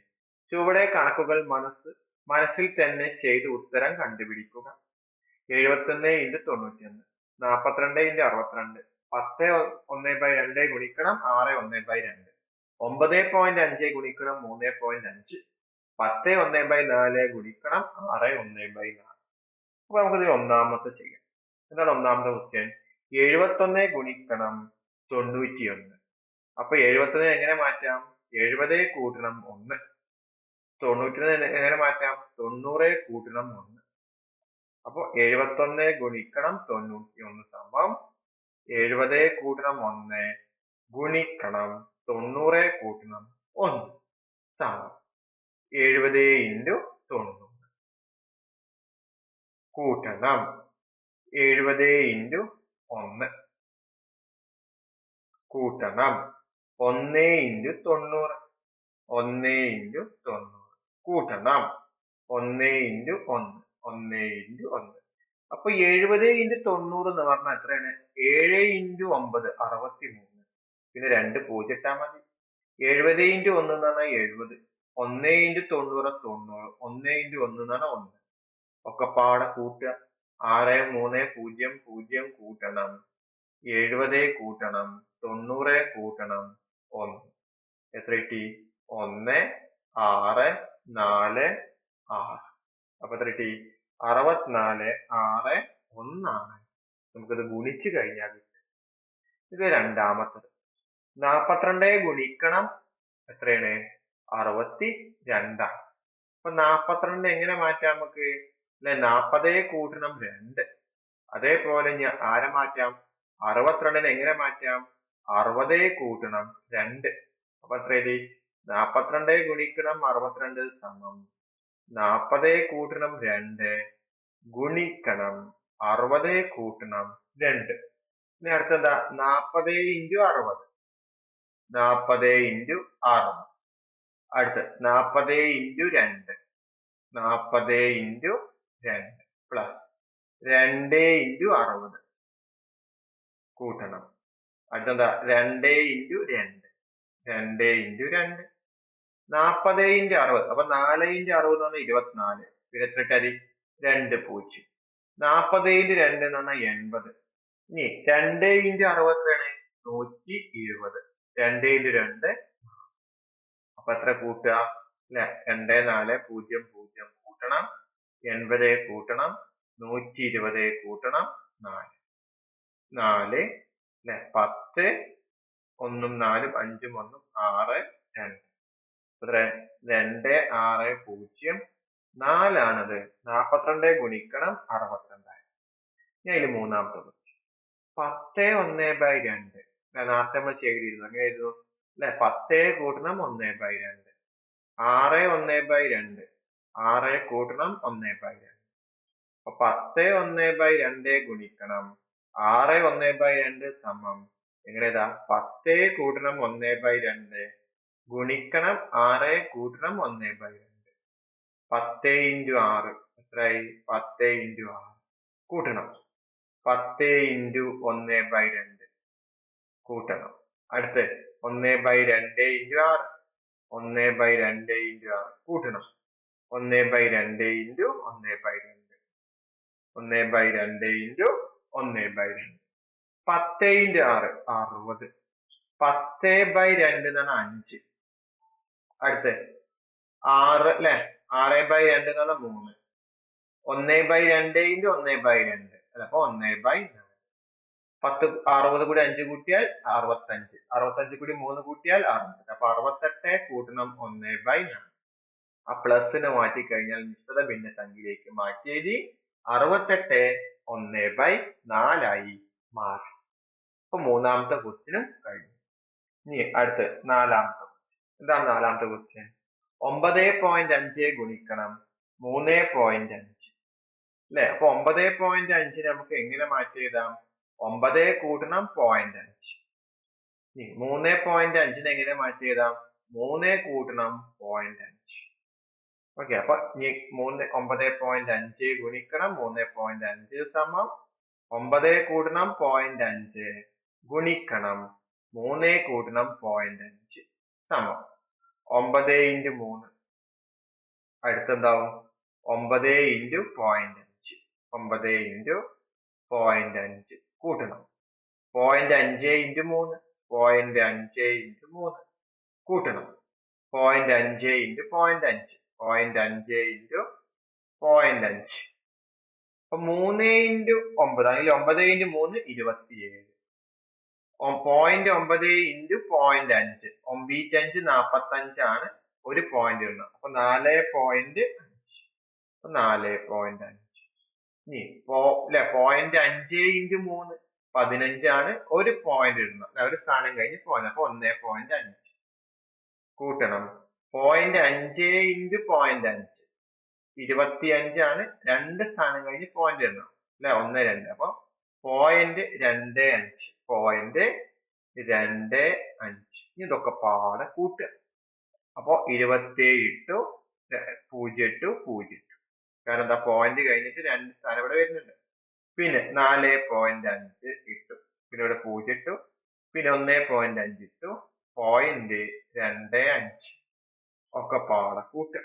ചുവടെ കണക്കുകൾ മനസ്സ് മനസ്സിൽ തന്നെ ചെയ്ത് ഉത്തരം കണ്ടുപിടിക്കുക. എഴുപത്തൊന്ന് ഇന്റു തൊണ്ണൂറ്റിയൊന്ന് നാൽപ്പത്തിരണ്ട് ഇന്റു അറുപത്തിരണ്ട് പത്ത് ഒന്ന് ബൈ രണ്ട് ഗുണിക്കണം ആറ് ഒന്ന് ബൈ രണ്ട്. ഒമ്പത് പോയിന്റ് അഞ്ച് ഗുണിക്കണം മൂന്ന് പോയിന്റ് അഞ്ച്. പത്ത് ഒന്ന് ബൈ നാല് ഗുണിക്കണം ആറ് ഒന്ന് ബൈ നാല്. അപ്പൊ നമുക്കിത് ഒന്നാമത്തെ ചെയ്യാം. എന്താണ് ഒന്നാമത്തെ ക്വസ്റ്റ്യൻ എഴുപത്തൊന്ന് ഗുണിക്കണം തൊണ്ണൂറ്റിയൊന്ന്. അപ്പൊ എഴുപത്തൊന്ന് എങ്ങനെ മാറ്റാം? എഴുപത് കൂട്ടണം ഒന്ന്. തൊണ്ണൂറ്റിന് എങ്ങനെ മാറ്റാം? തൊണ്ണൂറ് കൂട്ടണം ഒന്ന്. അപ്പൊ എഴുപത്തൊന്ന് ഗുണിക്കണം തൊണ്ണൂറ്റി ഒന്ന് സമം എഴുപത് കൂട്ടണം ഒന്ന് ഗുണിക്കണം തൊണ്ണൂറ് കൂട്ടണം ഒന്ന്. സമം. എഴുപത് ഇന്റു തൊണ്ണൂറ്. കൂട്ടണം. എഴുപത് ഇന്റു ഒന്ന്. കൂട്ടണം. ഒന്ന് ഇന്റു തൊണ്ണൂറ്. ഒന്ന് ഇന്റു തൊണ്ണൂറ്. കൂട്ടണം. ഒന്ന് ഇന്റു ഒന്ന്. ഒന്ന് ഇന്റു ഒന്ന്. അപ്പൊ എഴുപത് into തൊണ്ണൂറ് എന്ന് പറഞ്ഞാൽ എത്രയാണ്? ഏഴ് into ഒമ്പത് അറുപത്തി മൂന്ന് പിന്നെ രണ്ട് പൂജ്യം ഇട്ടാൽ മതി. എഴുപത് into ഒന്ന് എന്ന് പറഞ്ഞാൽ എഴുപത്. ഒന്ന് into തൊണ്ണൂറ് തൊണ്ണൂറ്. ഒന്ന് into ഒന്ന് എന്ന് പറഞ്ഞാൽ ഒന്ന്. ഒക്കെ പാടെ കൂട്ടുക. ആറ് മൂന്ന് പൂജ്യം പൂജ്യം കൂട്ടണം. എഴുപത് കൂട്ടണം. തൊണ്ണൂറ് കൂട്ടണം. ഒന്ന്. എത്ര കിട്ടി? ഒന്ന് ആറ് നാല് ആറ്. അപ്പൊ എത്ര കിട്ടി? അറുപത്തിനാല് ആറ് ഒന്നാണ്. നമുക്കിത് ഗുണിച്ചു കഴിഞ്ഞാൽ ഇത് രണ്ടാമത്തത്. നാപ്പത്തിരണ്ട് ഗുണിക്കണം എത്രയാണ്? അറുപത്തി രണ്ടാണ് അപ്പൊ നാപ്പത്തിരണ്ട് എങ്ങനെ മാറ്റാം നമുക്ക്? അല്ലെ നാപ്പതേ കൂട്ടണം രണ്ട്. അതേപോലെ ഇനി ആരെ മാറ്റാം? അറുപത്തിരണ്ടിനെ എങ്ങനെ മാറ്റാം? അറുപതേ കൂട്ടണം രണ്ട്. അപ്പൊ എത്രയത് നാപ്പത്തിരണ്ടേ ഗുണിക്കണം അറുപത്തിരണ്ട് സമം നാപ്പതേ കൂട്ടണം രണ്ട് ഗുണിക്കണം അറുപതേ കൂട്ടണം രണ്ട്. ഇനി അടുത്തെന്താ? നാപ്പതേ ഇന്റു അറുപത്. നാപ്പതേ ഇന്റു അറുപത്. അടുത്ത് നാപ്പതേ ഇന്റു രണ്ട്. നാപ്പതേ ഇന്റു രണ്ട് പ്ലസ് രണ്ട് ഇന്റു അറുപത് കൂട്ടണം. അടുത്തെന്താ? രണ്ട് ഇന്റു രണ്ട്. രണ്ട് ഇന്റു രണ്ട്. നാപ്പത് ഇന്റു അറുപത് അപ്പൊ നാല് ഇന്റു അറുപത് എന്ന് പറഞ്ഞാൽ ഇരുപത്തിനാല്. പിന്നെ എത്ര കരി രണ്ട് പൂജ്യം. നാപ്പത് ഇന്റു രണ്ട് എന്ന് പറഞ്ഞാൽ എൺപത്. ഇനി രണ്ട് ഇന്റു അറുപത് എത്രയാണ് നൂറ്റി ഇരുപത് രണ്ട് ഇന്റു രണ്ട് അപ്പൊ എത്ര കൂട്ടുക? അല്ലെ? രണ്ട് നാല് പൂജ്യം പൂജ്യം കൂട്ടണം. എൺപത് കൂട്ടണം. നൂറ്റി ഇരുപത് കൂട്ടണം. നാല്. നാല്. അല്ലെ? പത്ത്. ഒന്നും നാലും അഞ്ചും ഒന്നും ആറ് രണ്ട്. രണ്ട് ആറ് പൂജ്യം നാലാണത്. നാൽപ്പത്തിരണ്ട് ഗുണിക്കണം അറുപത്തിരണ്ടായി ഇനി അതിൽ മൂന്നാമത്തെ ക്വസ്റ്റ്യൻ പത്ത് ഒന്ന് ബൈ രണ്ട്. നേരത്തെ നമ്മൾ ചെയ്തിരുന്നു. അങ്ങനെ എഴുതുന്നു. അല്ലെ? പത്ത് കൂട്ടണം ഒന്ന് ബൈ രണ്ട്. ആറ് ഒന്ന് ബൈ രണ്ട്. ആറ് കൂട്ടണം ഒന്ന് ബൈ രണ്ട്. അപ്പൊ പത്ത് ഒന്ന് ബൈ രണ്ട് ഗുണിക്കണം. ആറ് ഒന്ന് ബൈ രണ്ട് സമം. എങ്ങനെയാ പത്ത് കൂട്ടണം ഒന്ന് ബൈ രണ്ട്. ഗുണിക്കണം ആറ് കൂട്ടണം ഒന്ന് ബൈ രണ്ട്. പത്ത് ഇന്റു ആറ്. എത്രയായി? പത്ത് ഇന്റു ആറ്. കൂട്ടണം. പത്ത് ഇന്റു ഒന്ന് ബൈ രണ്ട്. കൂട്ടണം. അടുത്ത് ഒന്ന് ബൈ രണ്ട് ഇന്റു ആറ്. ഒന്ന് ബൈ രണ്ട് ഇന്റു ആറ്. കൂട്ടണം. ഒന്ന് ബൈ രണ്ട് ഇന്റു ഒന്ന് ബൈ രണ്ട്. ഒന്ന് ബൈ രണ്ട് ഇന്റു ഒന്ന് ബൈ രണ്ട്. പത്ത് ഇന്റു ആറ്. അറുപത്. പത്ത് ബൈ രണ്ട് എന്നാണ് അഞ്ച്. അടുത്ത് ആറ് അല്ലെ? ആറ് ബൈ രണ്ട് എന്ന് പറഞ്ഞാൽ മൂന്ന്. ഒന്ന് ബൈ രണ്ട് ഇന്റു ഒന്ന് ബൈ രണ്ട്. അപ്പൊ ഒന്ന് ബൈ പത്ത് അറുപത് കൂടി അഞ്ച് കൂട്ടിയാൽ അറുപത്തഞ്ച്. അറുപത്തഞ്ച് കൂടി മൂന്ന് കൂട്ടിയാൽ അറുപത്തെട്ട് അപ്പൊ അറുപത്തെട്ട് കൂട്ടണം ഒന്ന് ബൈ നാല്. ആ പ്ലസിന് മാറ്റി കഴിഞ്ഞാൽ നിശ്ചിത ഭിന്ന സംഖ്യയിലേക്ക് മാറ്റി എഴുതി അറുപത്തെട്ട് ഒന്ന് ബൈ നാലായി മാറി. അപ്പൊ മൂന്നാമത്തെ ക്വസ്റ്റിനും കഴിഞ്ഞു. ഇനി അടുത്ത് നാലാമത്തെ എന്താണ് നാലാമത്തെ ക്വസ്റ്റ്യൻ ഒമ്പത് പോയിന്റ് അഞ്ച് ഗുണിക്കണം മൂന്ന് പോയിന്റ് അഞ്ച്. അല്ലെ? അപ്പൊ ഒമ്പത് പോയിന്റ് അഞ്ചിന് നമുക്ക് എങ്ങനെ മാറ്റി എഴുതാം? ഒമ്പത് കൂട്ടണം പോയിന്റ് അഞ്ച്. മൂന്ന് പോയിന്റ് അഞ്ചിന് എങ്ങനെ മാറ്റി എഴുതാം? മൂന്ന് കൂട്ടണം പോയിന്റ് അഞ്ച്. ഓക്കെ അപ്പൊ മൂന്ന് ഒമ്പത് പോയിന്റ് അഞ്ച് ഗുണിക്കണം മൂന്ന് പോയിന്റ് അഞ്ച് സമം ഒമ്പത് കൂട്ടണം പോയിന്റ് അഞ്ച് ഗുണിക്കണം മൂന്ന് കൂട്ടണം പോയിന്റ് അഞ്ച്. സമം. ഒമ്പത് ഇന്റു മൂന്ന്. അടുത്തെന്താവും? ഒമ്പത് ഇന്റു പോയിന്റ് അഞ്ച്. ഒമ്പത് ഇന്റു പോയിന്റ് അഞ്ച്. കൂട്ടണം. പോയിന്റ് അഞ്ച് ഇന്റു മൂന്ന്. പോയിന്റ് അഞ്ച് ഇന്റു മൂന്ന്. കൂട്ടണം. പോയിന്റ് അഞ്ച് ഇന്റു പോയിന്റ് അഞ്ച്. പോയിന്റ് അഞ്ച് ഇന്റു പോയിന്റ് അഞ്ച്. അപ്പൊ മൂന്ന് ഇന്റു ഒമ്പത്. അല്ലെങ്കിൽ ഒമ്പത് ഇന്റു മൂന്ന് ഇരുപത്തിയേഴ്. പോയിന്റ് ഒമ്പത് ഇന്റു പോയിന്റ് അഞ്ച്. ഒമ്പീറ്റ് അഞ്ച് നാപ്പത്തഞ്ചാണ് ഒരു പോയിന്റ് ഇടുന്നത് അപ്പൊ നാല് പോയിന്റ് അഞ്ച്. അപ്പൊ നാല് പോയിന്റ് അഞ്ച്. ഇനി പോ അല്ലെ പോയിന്റ് അഞ്ച് ഇന്റു മൂന്ന് പതിനഞ്ചാണ് ഒരു പോയിന്റ് ഇടുന്നത്. ഒരു സ്ഥാനം കഴിഞ്ഞ് പോയിന്റ് അപ്പൊ ഒന്നേ പോയിന്റ് അഞ്ച്. കൂട്ടണം. പോയിന്റ് അഞ്ച് ഇന്റു പോയിന്റ് അഞ്ച്. ഇരുപത്തി അഞ്ചാണ് രണ്ട് സ്ഥാനം കഴിഞ്ഞ് പോയിന്റ് ഇടണം. അല്ലെ ഒന്ന് രണ്ട്. അപ്പൊ പോയിന്റ് രണ്ട് അഞ്ച് പോയിന്റ് രണ്ട് അഞ്ച്. ഇതൊക്കെ പാടെ കൂട്ടുക. അപ്പോ ഇരുപത്തേഴ് ഇട്ടു പൂജ്യം ഇട്ടു പൂജ്യം ഇട്ടു. കാരണം എന്താ പോയിന്റ് കഴിഞ്ഞിട്ട് രണ്ട് സ്ഥാനം ഇവിടെ വരുന്നുണ്ട്. പിന്നെ നാല് പോയിന്റ് അഞ്ച് ഇട്ടു. പിന്നെ ഇവിടെ പൂജ്യം ഇട്ടു. പിന്നെ ഒന്നേ പോയിന്റ് അഞ്ച് ഇട്ടു. പോയിന്റ് രണ്ട് അഞ്ച്. ഒക്കെ പാടെ കൂട്ടുക.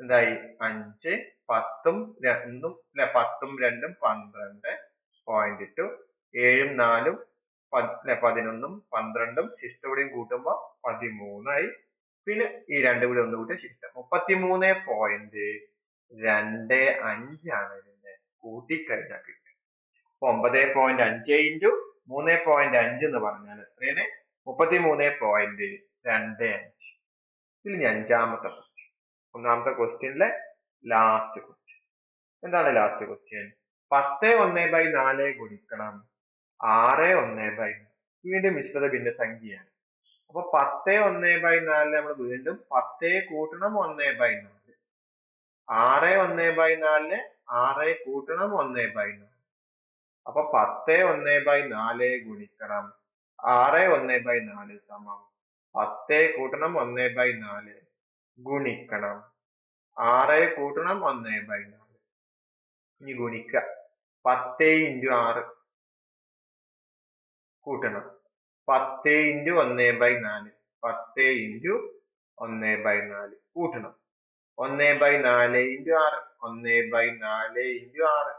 എന്തായി? അഞ്ച് പത്തും രണ്ടും അല്ലെ പത്തും രണ്ടും പന്ത്രണ്ട് പോയിന്റ് ടു ഏഴും നാലും പതിനൊന്നും പന്ത്രണ്ടും ശിഷ്ടവിടെയും കൂട്ടുമ്പോ പതിമൂന്നായി പിന്നെ ഈ രണ്ടും കൂടി ഒന്ന് കൂട്ടിയ ശിഷ്ടം. മുപ്പത്തിമൂന്ന് പോയിന്റ് രണ്ട് അഞ്ചാണ് ഇതിന്റെ കൂട്ടിക്കഴിഞ്ഞാൽ കിട്ടുക. അപ്പൊ ഒമ്പത് പോയിന്റ് അഞ്ച് ഇന്റു മൂന്ന് പോയിന്റ് അഞ്ച് എന്ന് പറഞ്ഞാൽ എത്രയാണ്? മുപ്പത്തിമൂന്ന് പോയിന്റ് രണ്ട് അഞ്ച്. ഇതിൽ അഞ്ചാമത്തെ ക്വസ്റ്റ്യൻ ഒന്നാമത്തെ ക്വസ്റ്റ്യനിലെ ലാസ്റ്റ് ക്വസ്റ്റ്യൻ എന്താണ് ലാസ്റ്റ് ക്വസ്റ്റ്യൻ പത്ത് ഒന്ന് ബൈ നാല് ഗുണിക്കണം. ആറ് ഒന്ന് ബൈ വീണ്ടും മിശ്രിത ഭിന്ന സംഖ്യയാണ്. അപ്പൊ പത്ത് ഒന്ന് ബൈ നാല് നമ്മൾ വീണ്ടും പത്ത് കൂട്ടണം ഒന്ന് ബൈ നാല്. ആറ് ഒന്ന് ബൈ നാലിന് ആറ് കൂട്ടണം ഒന്ന് ബൈ നാല്. അപ്പൊ പത്ത് ഒന്ന് ബൈ നാല് ഗുണിക്കണം. ആറ് ഒന്ന് ബൈ നാല് സമം. പത്ത് കൂട്ടണം ഒന്ന് ബൈ നാല് ഗുണിക്കണം. ആറ് കൂട്ടണം ഒന്ന് ബൈ നാല്. ഇനി ഗുണിക്ക. പത്ത് ഇന്റു ആറ് കൂട്ടണം. പത്ത് ഇന്റു ഒന്ന് ബൈ നാല്. പത്ത് ഇന്റു ഒന്ന് ബൈ നാല് കൂട്ടണം. ഒന്ന് ബൈ നാല് ഇന്റു ആറ്. ഒന്ന് ബൈ നാല് ഇന്റു ആറ്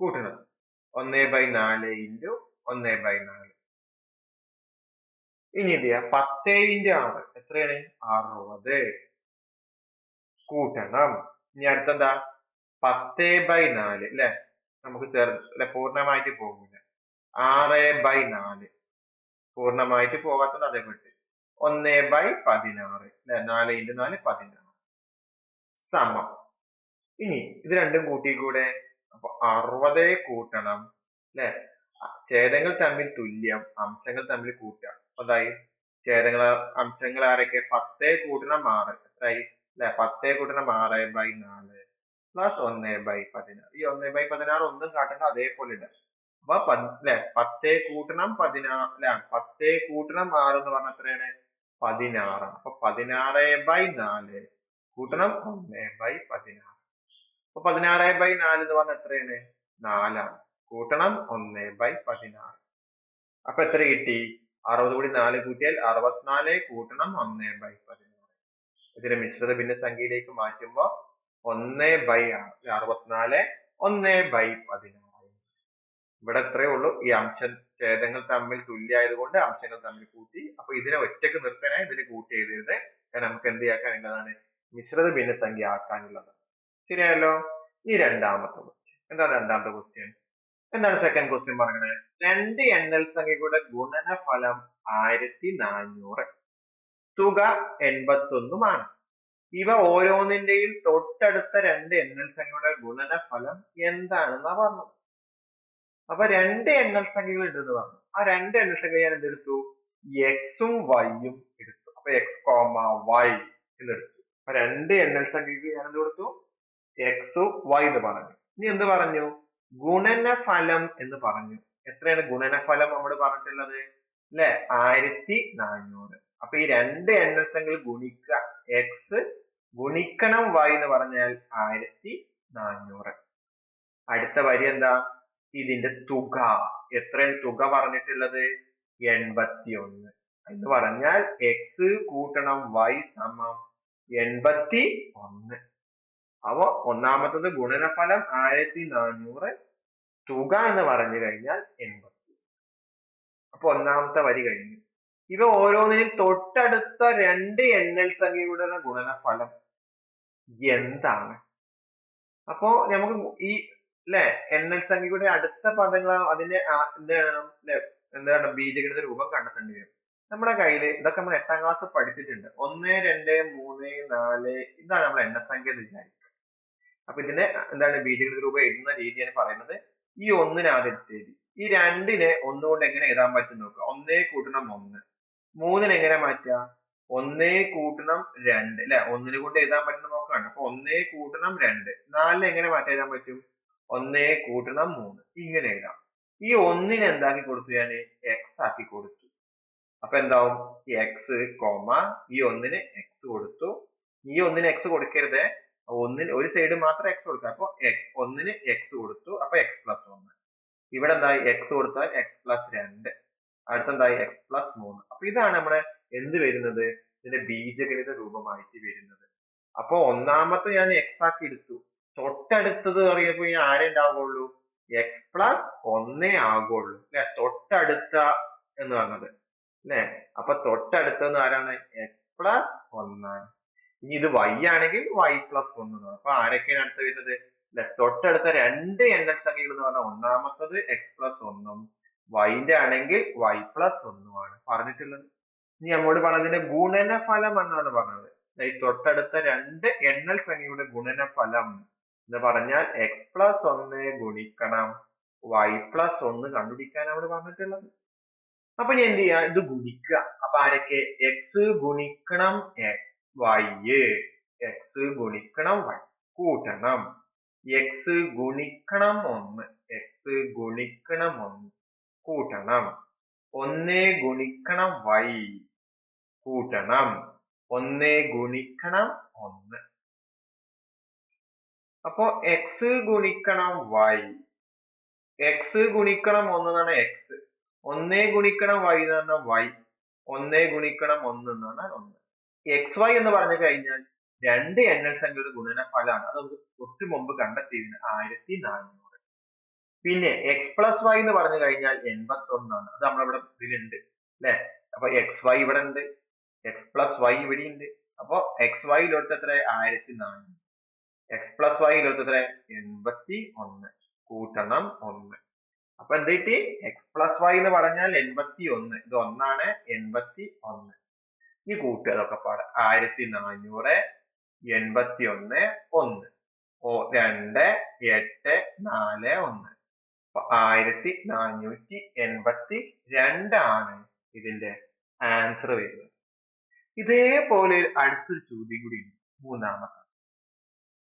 കൂട്ടണം. ഒന്ന് ബൈ നാല് ഇന്റു ഒന്ന് ബൈ നാല്. ഇനി എന്ത് ചെയ്യാം? പത്ത് ഇന്റു ആറ്. എത്രയാണ്? അറുപത്. കൂട്ടണം. ഇനി അടുത്തെന്താ? പത്ത് ബൈ നാല് അല്ലെ നമുക്ക് ചേർത്ത് അല്ലെ പൂർണമായിട്ട് പോകുന്നില്ല. ആറ് ബൈ നാല്. പൂർണമായിട്ട് പോകാത്തത് അതേപോലെ ഒന്ന് ബൈ പതിനാറ് അല്ലെ നാല് ഇന്റു നാല് പതിനാറ്. സമം. ഇനി ഇത് രണ്ടും കൂട്ടിക്കൂടെ? അപ്പൊ അറുപത് കൂട്ടണം അല്ലെ ഛേദങ്ങൾ തമ്മിൽ തുല്യം അംശങ്ങൾ തമ്മിൽ കൂട്ടുക അതായി. ഛേദങ്ങൾ അംശങ്ങൾ ആരൊക്കെ പത്തേ കൂട്ടണം ആറ്. എത്രയായി അല്ലെ പത്തേ കൂട്ടണം ആറ് ബൈ നാല് പ്ലസ് ഒന്ന് ബൈ പതിനാറ്. ഈ ഒന്ന് ബൈ പതിനാറ് ഒന്നും കാട്ടണ്ട അതേപോലെ ഇടാം. അപ്പൊ അല്ലെ പത്തേ കൂട്ടണം പതിനാറ് അല്ലെ പത്തേ കൂട്ടണം ആറ് എന്ന് പറഞ്ഞ എത്രയാണ്? പതിനാറാണ്. അപ്പൊ പതിനാറ് ബൈ നാല് കൂട്ടണം ഒന്ന് ബൈ പതിനാറ്. അപ്പൊ പതിനാറ് ബൈ നാല് എന്ന് പറഞ്ഞ എത്രയാണ്? നാലാണ്. കൂട്ടണം ഒന്ന് ബൈ പതിനാറ്. അപ്പൊ എത്ര കിട്ടി? അറുപത് കൂടി നാല് കൂട്ടിയാൽ അറുപത്തിനാല് കൂട്ടണം ഒന്ന് ബൈ പതിനാറ്. ഇതിനെ മിശ്രിത ഭിന്നസംഖ്യയിലേക്ക് മാറ്റുമ്പോൾ ഒന്ന് ബൈ അറുപത്തിനാല് ഒന്ന് ബൈ പതിനാറ്. ഇവിടെ ഇത്രയേ ഉള്ളൂ. ഈ അംശ ഛേദങ്ങൾ തമ്മിൽ തുല്യമായതുകൊണ്ട് അംശങ്ങൾ തമ്മിൽ കൂട്ടി. അപ്പൊ ഇതിനെ ഒറ്റയ്ക്ക് നിർത്താനായി ഇതിനെ കൂട്ടി എഴുതരുത്. കാരണം നമുക്ക് എന്ത് ആക്കാനുള്ളതാണ് മിശ്രിത ഭിന്നസംഖ്യ ആക്കാനുള്ളത്. ശരിയായല്ലോ? ഈ രണ്ടാമത്തെ ക്വസ്റ്റ്യൻ എന്താണ് രണ്ടാമത്തെ ക്വസ്റ്റ്യൻ എന്താണ് സെക്കൻഡ് ക്വസ്റ്റ്യൻ പറയുന്നത് രണ്ട് എണ്ണൽ സംഖ്യകളുടെ ഗുണനഫലം ആയിരത്തി നാനൂറ്. തുക എൺപത്തൊന്നുമാണ്. ഇവ ഓരോന്നിന്റെയും തൊട്ടടുത്ത രണ്ട് എണ്ണൽ സംഖ്യയുടെ ഗുണനഫലം എന്താണെന്നാ പറഞ്ഞത്. അപ്പൊ രണ്ട് എണ്ണൽ സംഖ്യകൾ ഉണ്ടെന്ന് പറഞ്ഞു. ആ രണ്ട് എണ്ണൽ സംഖ്യ ഞാൻ എന്തെടുത്തു? എക്സും വൈയും എടുത്തു. അപ്പൊ എക്സ് കോമ വൈ എന്നെടുത്തു അപ്പൊ രണ്ട് എണ്ണൽ സംഖ്യക്ക് ഞാൻ എന്ത് കൊടുത്തു? എക്സ് വൈ എന്ന് പറഞ്ഞു. ഇനി എന്ത് പറഞ്ഞു? ഗുണനഫലം എന്ന് പറഞ്ഞു. എത്രയാണ് ഗുണനഫലം നമ്മൾ പറഞ്ഞിട്ടുള്ളത്? അല്ലെ? ആയിരത്തി നാനൂറ്. അപ്പൊ ഈ രണ്ട് എണ്ണൽ സംഖ്യകൾ ഗുണിക്കുക. എക്സ് ഗുണിക്കണം വൈ എന്ന് പറഞ്ഞാൽ ആയിരത്തി നാനൂറ് അടുത്ത വരി എന്താ? ഇതിന്റെ തുക. എത്രയാണ് തുക പറഞ്ഞിട്ടുള്ളത്? എൺപത്തി ഒന്ന് എന്ന് പറഞ്ഞാൽ എക്സ് കൂട്ടണം വൈ സമം എൺപത്തി ഒന്ന് അപ്പൊ ഒന്നാമത്തത് ഗുണനഫലം ആയിരത്തി നാനൂറ് തുക എന്ന് പറഞ്ഞു കഴിഞ്ഞാൽ എൺപത്തി അപ്പൊ ഒന്നാമത്തെ വരി കഴിഞ്ഞു. ഇവ ഓരോന്നിനും തൊട്ടടുത്ത രണ്ട് എണ്ണൽ സംഖ്യയുടെ ഗുണനഫലം. എന്താണ്? അപ്പോ നമുക്ക് ഈ അല്ലെ എണ്ണൽ സംഖ്യയുടെ അടുത്ത പദങ്ങൾ അതിന്റെ എന്താണ് എന്താണ് ബീജഗണിത രൂപം കണ്ടെത്തേണ്ടി വരും. നമ്മുടെ കയ്യിൽ ഇതൊക്കെ നമ്മൾ എട്ടാം ക്ലാസ് പഠിച്ചിട്ടുണ്ട്. ഒന്ന് രണ്ട് മൂന്ന് നാല് ഇതാണ് നമ്മൾ എണ്ണസംഖ്യ എന്ന് വിചാരിക്കുക. അപ്പൊ ഇതിനെ എന്താണ് ബീജഗണിത രൂപം എഴുതുന്ന രീതിയാണ് പറയുന്നത്. ഈ ഒന്നിന് ഈ രണ്ടിനെ ഒന്നുകൊണ്ട് എങ്ങനെ എഴുതാൻ പറ്റും നോക്കുക. ഒന്നേ കൂട്ടണം ഒന്ന്. മൂന്നിന് എങ്ങനെ മാറ്റുക? ഒന്നേ കൂട്ടണം രണ്ട് അല്ലെ? ഒന്നിനെ കൊണ്ട് എഴുതാൻ പറ്റുന്ന നോക്കാണ് അപ്പൊ ഒന്നേ കൂട്ടണം രണ്ട്. നാലിനെ എങ്ങനെ മാറ്റാൻ പറ്റും? ഒന്നേ കൂട്ടണം മൂന്ന്. ഇങ്ങനെ എഴുതാം. ഈ ഒന്നിന് എന്താക്കി കൊടുത്തു ഞാൻ എക്സ് ആക്കി കൊടുത്തു. അപ്പൊ എന്താവും? ഈ എക്സ് കോമ ഈ ഒന്നിന് എക്സ് കൊടുത്തു. ഈ ഒന്നിന് എക്സ് കൊടുക്കരുത്. ഒന്നിന് ഒരു സൈഡ് മാത്രം എക്സ് കൊടുക്കുക. അപ്പൊ ഒന്നിന് എക്സ് കൊടുത്തു. അപ്പൊ എക്സ് പ്ലസ് ഒന്ന് ഇവിടെ എന്തായി? എക്സ് കൊടുത്താൽ എക്സ് പ്ലസ് രണ്ട്. അടുത്തെന്തായി എക്സ് പ്ലസ് മൂന്ന്. അപ്പൊ ഇതാണ് നമ്മുടെ എന്ത് വരുന്നത്? ഇതിന്റെ ബീജഗണിത രൂപമായിട്ട് വരുന്നത്. അപ്പൊ ഒന്നാമത്തെ ഞാൻ എക്സ് ആക്കി എടുത്തു. തൊട്ടടുത്തത് പറയുമ്പോൾ ഞാൻ ആരേ ഉണ്ടാവുള്ളൂ? എക്സ് പ്ലസ് ഒന്നേ ആകുള്ളൂ. അല്ലെ? തൊട്ടടുത്ത എന്ന് പറഞ്ഞത്. അല്ലെ? അപ്പൊ തൊട്ടടുത്തെന്ന് ആരാണ്? എക്സ് പ്ലസ് ഒന്നാണ്. ഇനി ഇത് വൈ ആണെങ്കിൽ വൈ പ്ലസ് ഒന്ന് അപ്പൊ ആരൊക്കെയാണ് അടുത്ത് വരുന്നത്? അല്ലെ? തൊട്ടടുത്ത രണ്ട് എണ്ണൽ സംഖ്യകൾ എന്ന് പറഞ്ഞാൽ ഒന്നാമത്തത് എക്സ് പ്ലസ് ഒന്നും വൈന്റെ ആണെങ്കിൽ വൈ പ്ലസ് ഒന്നുമാണ് പറഞ്ഞിട്ടുള്ളത്? ഇനി നമ്മോട് പറഞ്ഞതിന്റെ ഗുണനഫലം എന്നാണ് പറഞ്ഞത്. ഈ തൊട്ടടുത്ത രണ്ട് എണ്ണൽ സംഖ്യയുടെ ഗുണനഫലം എന്ന് പറഞ്ഞാൽ x പ്ലസ് ഒന്ന് ഗുണിക്കണം. y പ്ലസ് ഒന്ന് കണ്ടുപിടിക്കാനാണ് അവിടെ പറഞ്ഞിട്ടുള്ളത്. അപ്പൊ ഞാൻ എന്ത് ചെയ്യാ? ഇത് ഗുണിക്കുക. അപ്പൊ ആരൊക്കെ? എക്സ് ഗുണിക്കണം വൈ എക്സ് ഗുണിക്കണം വൈ കൂട്ടണം. എക്സ് ഗുണിക്കണം ഒന്ന്. എക്സ് ഗുണിക്കണം ഒന്ന്. കൂട്ടണം. ഒന്നേ ഗുണിക്കണം വൈ കൂട്ടണം. ഒന്നേ ഗുണിക്കണം ഒന്ന്. അപ്പോ എക്സ് ഗുണിക്കണം വൈ എക്സ് ഗുണിക്കണം ഒന്ന് എന്നാണ് എക്സ് ഒന്നേ ഗുണിക്കണം വൈ എന്ന് പറഞ്ഞാൽ വൈ ഒന്നേ ഗുണിക്കണം ഒന്ന് എന്ന് പറഞ്ഞാൽ ഒന്ന്. എക്സ് വൈ എന്ന് പറഞ്ഞു കഴിഞ്ഞാൽ രണ്ട് എണ്ണൽ സംഖ്യയുടെ ഗുണനഫലമാണ്. അത് നമുക്ക് തൊട്ട് മുമ്പ് കണ്ടെത്തിയിരുന്നു ആയിരത്തി നാനൂറ്. പിന്നെ എക്സ് പ്ലസ് വൈ എന്ന് പറഞ്ഞു കഴിഞ്ഞാൽ എൺപത്തി ഒന്നാണ് അത് നമ്മളിവിടെ ഇതിലുണ്ട് അല്ലെ? അപ്പൊ എക്സ് വൈ ഇവിടെ ഉണ്ട് എക്സ് പ്ലസ് വൈ ഇവിടെ ഉണ്ട്. അപ്പൊ എക്സ് ൽ ലോട്ട് എത്ര ആയിരത്തി നാനൂറ് എക്സ് പ്ലസ് വൈ ലോട്ട് എത്ര എൺപത്തി ഒന്ന് കൂട്ടണം ഒന്ന്. അപ്പൊ എന്ത് കിട്ടി? എക്സ് പ്ലസ് വൈ എന്ന് പറഞ്ഞാൽ എൺപത്തി ഒന്ന് ഇത് ഒന്നാണ് എൺപത്തി ഒന്ന് ഇനി കൂട്ടുക അതൊക്കെ പാടെ. ആയിരത്തി നാനൂറ് എൺപത്തി ഒന്ന് ഒന്ന്. ഓ രണ്ട് എട്ട് നാല് ഒന്ന്. ആയിരത്തി നാനൂറ്റി എൺപത്തി രണ്ടാണ് ഇതിന്റെ ആൻസർ വരുന്നത്. ഇതേപോലെ അടുത്തൊരു ചോദ്യം കൂടി മൂന്നാമത്തെ.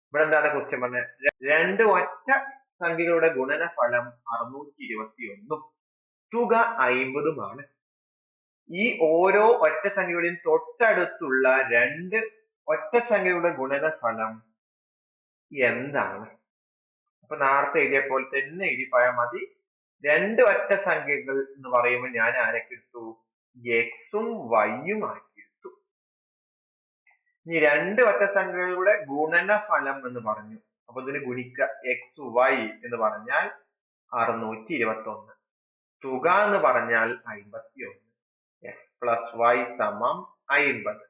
ഇവിടെ എന്താണ് ക്വസ്റ്റ്യൻ പറഞ്ഞത്? രണ്ട് ഒറ്റ സംഖ്യകളുടെ ഗുണനഫലം അറുന്നൂറ്റി ഇരുപത്തി ഒന്നും തുക അയിമ്പതുമാണ് ഈ ഓരോ ഒറ്റ സംഖ്യയുടെയും തൊട്ടടുത്തുള്ള രണ്ട് ഒറ്റ സംഖ്യയുടെ ഗുണനഫലം എന്താണ്? അപ്പൊ നേരത്തെ എഴുതിയ പോലെ തന്നെ എഴുതി പോയാൽ മതി. രണ്ട് ഒറ്റ സംഖ്യകൾ എന്ന് പറയുമ്പോൾ ഞാൻ ആരൊക്കെ എടുത്തു? എക്സും വൈയും ആക്കി എടുത്തു. ഇനി രണ്ട് ഒറ്റ സംഖ്യകളുടെ ഗുണനഫലം എന്ന് പറഞ്ഞു. അപ്പൊ ഇതിന് ഗുണിക്ക എക്സ് വൈ എന്ന് പറഞ്ഞാൽ അറുന്നൂറ്റി ഇരുപത്തി ഒന്ന് തുക എന്ന് പറഞ്ഞാൽ അയിമ്പത്തി ഒന്ന് എക്സ് പ്ലസ് വൈ സമം അയിമ്പത്.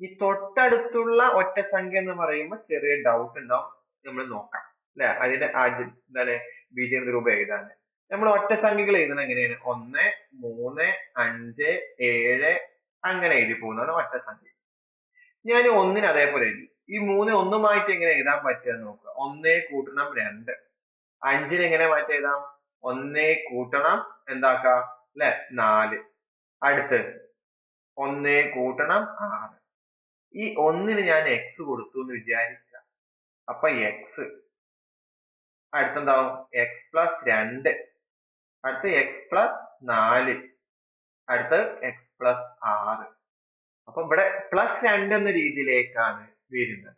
ഈ തൊട്ടടുത്തുള്ള ഒറ്റ സംഖ്യ എന്ന് പറയുമ്പോൾ ചെറിയ ഡൗട്ട് ഉണ്ടാവും. നമ്മൾ നോക്കാം. അല്ലെ അതിന്റെ ആദ്യം എന്താണ്? ബീജഗണിത രൂപം എഴുതാൻ നമ്മൾ ഒറ്റ സംഖ്യകൾ എഴുതുന്നത് എങ്ങനെയാണ്? ഒന്ന് മൂന്ന് അഞ്ച് ഏഴ് അങ്ങനെ എഴുതി പോകുന്നതാണ് ഒറ്റ സംഖ്യ. ഞാൻ ഒന്നിന് അതേപോലെ എഴുതി. ഈ മൂന്ന് ഒന്നുമായിട്ട് എങ്ങനെ എഴുതാൻ പറ്റുക നോക്കുക. ഒന്നേ കൂട്ടണം രണ്ട്. അഞ്ചിന് എങ്ങനെ മാറ്റി എഴുതാം? ഒന്നേ കൂട്ടണം എന്താക്കാം? അല്ലെ നാല്. അടുത്ത് ഒന്നേ കൂട്ടണം ആറ്. ഈ ഒന്നിന് ഞാൻ എക്സ് കൊടുത്തു എന്ന് വിചാരിക്കുക. അപ്പൊ എക്സ് അടുത്തെന്താവും? എക്സ് പ്ലസ് രണ്ട്. അടുത്ത് എക്സ് പ്ലസ് നാല്. അടുത്ത് എക്സ് പ്ലസ് ആറ്. അപ്പൊ ഇവിടെ പ്ലസ് രണ്ട് എന്ന രീതിയിലേക്കാണ് വരുന്നത്.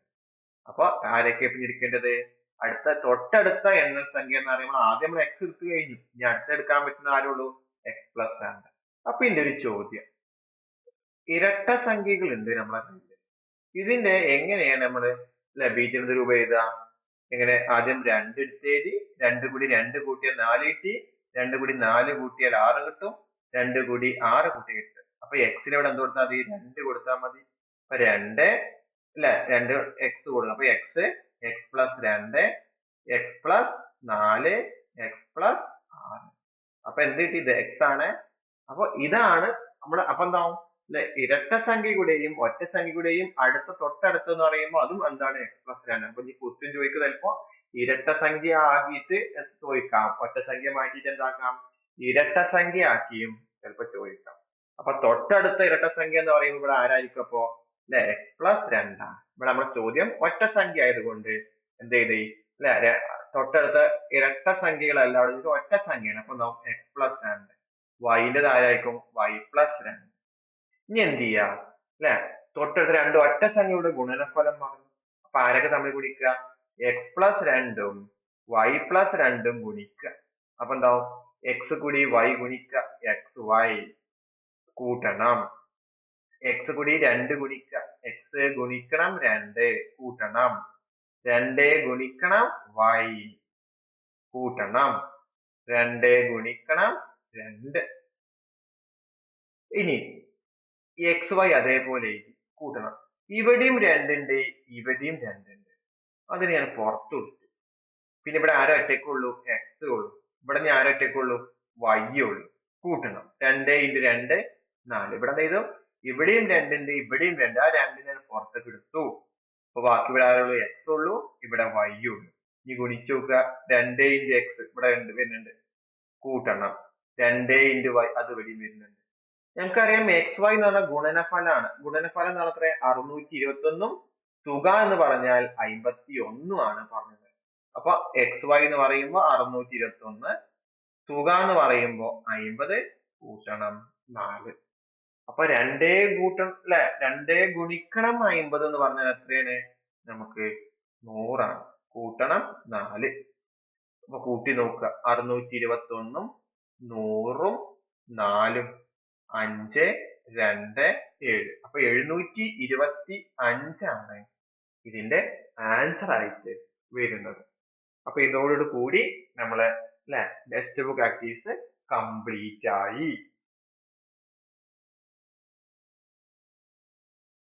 അപ്പൊ ആരൊക്കെ പിന്നിരിക്കേണ്ടത് അടുത്ത തൊട്ടടുത്ത എണ്ണ സംഖ്യ എന്ന് പറയുമ്പോൾ ആദ്യം നമ്മൾ എക്സ് എടുത്തു കഴിഞ്ഞു. ഇനി അടുത്തെടുക്കാൻ പറ്റുന്ന ആരുള്ളൂ എക്സ് പ്ലസ് രണ്ട്. അപ്പൊ ഇതിന്റെ ഒരു ചോദ്യം. ഇരട്ട സംഖ്യകൾ ഉണ്ട് നമ്മളെ ഇതിന്റെ എങ്ങനെയാണ് നമ്മൾ ബീജഗണിത രൂപ എഴുതുക? എങ്ങനെ? ആദ്യം രണ്ട് എടുത്ത് എഴുതി രണ്ട് കൂടി രണ്ട് കൂട്ടിയാൽ നാല് കിട്ടി രണ്ട് കൂടി നാല് കൂട്ടിയാൽ ആറ് കിട്ടും രണ്ട് കൂടി ആറ് കൂട്ടി കിട്ടും. അപ്പൊ എക്സിന് ഇവിടെ എന്ത് കൊടുത്താൽ മതി? രണ്ട് കൊടുത്താൽ മതി. അപ്പൊ രണ്ട് അല്ല? രണ്ട് എക്സ് കൊടുക്കണം അപ്പൊ എക്സ് എക്സ് പ്ലസ് രണ്ട് എക്സ് പ്ലസ് നാല് എക്സ് പ്ലസ് ആറ്. അപ്പൊ എന്ത് കിട്ടി? ഇത് എക്സ് ആണ്. അപ്പൊ ഇതാണ് നമ്മൾ അപ്പൊ എന്താവും? അല്ലെ ഇരട്ട സംഖ്യയുടെയും ഒറ്റ സംഖ്യയുടെയും അടുത്ത തൊട്ടടുത്ത് എന്ന് പറയുമ്പോൾ അതും എന്താണ് പ്ലസ് രണ്ട് അപ്പൊ ഈ ക്വസ്റ്റ്യൻ ചോദിക്കുന്നത് ചിലപ്പോ ഇരട്ട സംഖ്യ ആക്കിയിട്ട് ചോദിക്കാം. ഒറ്റ സംഖ്യ മാറ്റിയിട്ട് എന്താക്കാം? ഇരട്ട സംഖ്യ ആക്കിയും ചിലപ്പോ ചോദിക്കാം. അപ്പൊ തൊട്ടടുത്ത ഇരട്ട സംഖ്യ എന്ന് പറയുമ്പോൾ ഇവിടെ ആരായിരിക്കും അപ്പോ? അല്ലെ എക്സ് പ്ലസ് രണ്ടാണ് ഇവിടെ നമ്മുടെ ചോദ്യം ഒറ്റ സംഖ്യ ആയതുകൊണ്ട് എന്ത് ചെയ്ത്? അല്ലെ തൊട്ടടുത്ത ഇരട്ട സംഖ്യകളല്ല അവിടെ ഒറ്റ സംഖ്യയാണ്. അപ്പൊ എക്സ് പ്ലസ് രണ്ട് വൈന്റെ ആരായിരിക്കും? വൈ പ്ലസ് രണ്ട് ഇനി എന്ത് ചെയ്യാ അല്ലെ? തൊട്ടടുത്ത രണ്ട് ഒറ്റ സംഖ്യയുടെ ഗുണനഫലം പറഞ്ഞു അപ്പൊ ആരൊക്കെ തമ്മിൽ ഗുണിക്കുക എക്സ് പ്ലസ് രണ്ടും വൈ പ്ലസ് രണ്ടും ഗുണിക്കുക അപ്പൊ എന്താവും? എക്സ് കൂടി വൈ ഗുണിക്കുക എക്സ് വൈ കൂട്ടണം. എക്സ് കൂടി രണ്ട് ഗുണിക്കുക എക്സ് ഗുണിക്കണം രണ്ട് കൂട്ടണം. രണ്ട് ഗുണിക്കണം വൈ കൂട്ടണം. രണ്ട് ഗുണിക്കണം രണ്ട്. ഇനി എക്സ് വൈ അതേപോലെ എഴുതി കൂട്ടണം. ഇവിടെയും രണ്ടുണ്ട് ഇവിടെയും രണ്ടുണ്ട്. അതിന് ഞാൻ പുറത്തു കൊടുത്തു. പിന്നെ ഇവിടെ ആരോ ഒറ്റയ്ക്കുള്ളൂ എക്സ് ഉള്ളൂ. ഇവിടെ ഞാൻ ഒറ്റയ്ക്കുള്ളൂ വൈ ഉള്ളൂ. കൂട്ടണം. രണ്ട് ഇന്റു രണ്ട് നാല്. ഇവിടെ എന്ത് ചെയ്തു? ഇവിടെയും രണ്ടുണ്ട് ഇവിടെയും രണ്ട്. ആ രണ്ടിന് ഞാൻ പുറത്തേക്ക് എടുത്തു. അപ്പൊ ബാക്കി ഇവിടെ ആരുള്ളൂ? എക്സ് ഉള്ളൂ ഇവിടെ വൈ ഉള്ളൂ. ഇനി ഗുണിച്ചു നോക്കുക. രണ്ട് ഇന്റു എക്സ് ഇവിടെ രണ്ട് വരുന്നുണ്ട്. കൂട്ടണം. രണ്ട് ഇന്റു വൈ അത് ഇവിടെയും വരുന്നുണ്ട്. ഞങ്ങൾക്കറിയാം എക്സ് വൈ എന്ന് പറഞ്ഞാൽ ഗുണനഫലമാണ്. ഗുണനഫലം എന്ന് പറഞ്ഞാൽ അറുന്നൂറ്റി ഇരുപത്തി ഒന്നും തുക എന്ന് പറഞ്ഞാൽ അമ്പത്തി ഒന്നും ആണ് പറഞ്ഞത്. അപ്പൊ എക്സ് വൈ എന്ന് പറയുമ്പോൾ അറുന്നൂറ്റി ഇരുപത്തി ഒന്ന് തുക എന്ന് പറയുമ്പോൾ അമ്പത് കൂട്ടണം നാല്. അപ്പൊ രണ്ടേ കൂട്ടണം അല്ലെ? രണ്ടേ ഗുണിക്കണം അമ്പത് എന്ന് പറഞ്ഞാൽ എത്രയാണ്? നമുക്ക് നൂറാണ്. കൂട്ടണം നാല്. അപ്പൊ കൂട്ടി നോക്കുക. അറുന്നൂറ്റി ഇരുപത്തി ഒന്നും നൂറും നാലും. അഞ്ച് രണ്ട് ഏഴ്. അപ്പൊ എഴുന്നൂറ്റി ഇരുപത്തി അഞ്ചാണ് ഇതിന്റെ ആൻസർ ആയിട്ട് വരുന്നത്. അപ്പൊ ഇതോടുകൂടി നമ്മൾ അല്ലെ ടെക്സ്റ്റ് ബുക്ക് ആക്ടിവിറ്റീസ് കംപ്ലീറ്റ് ആയി.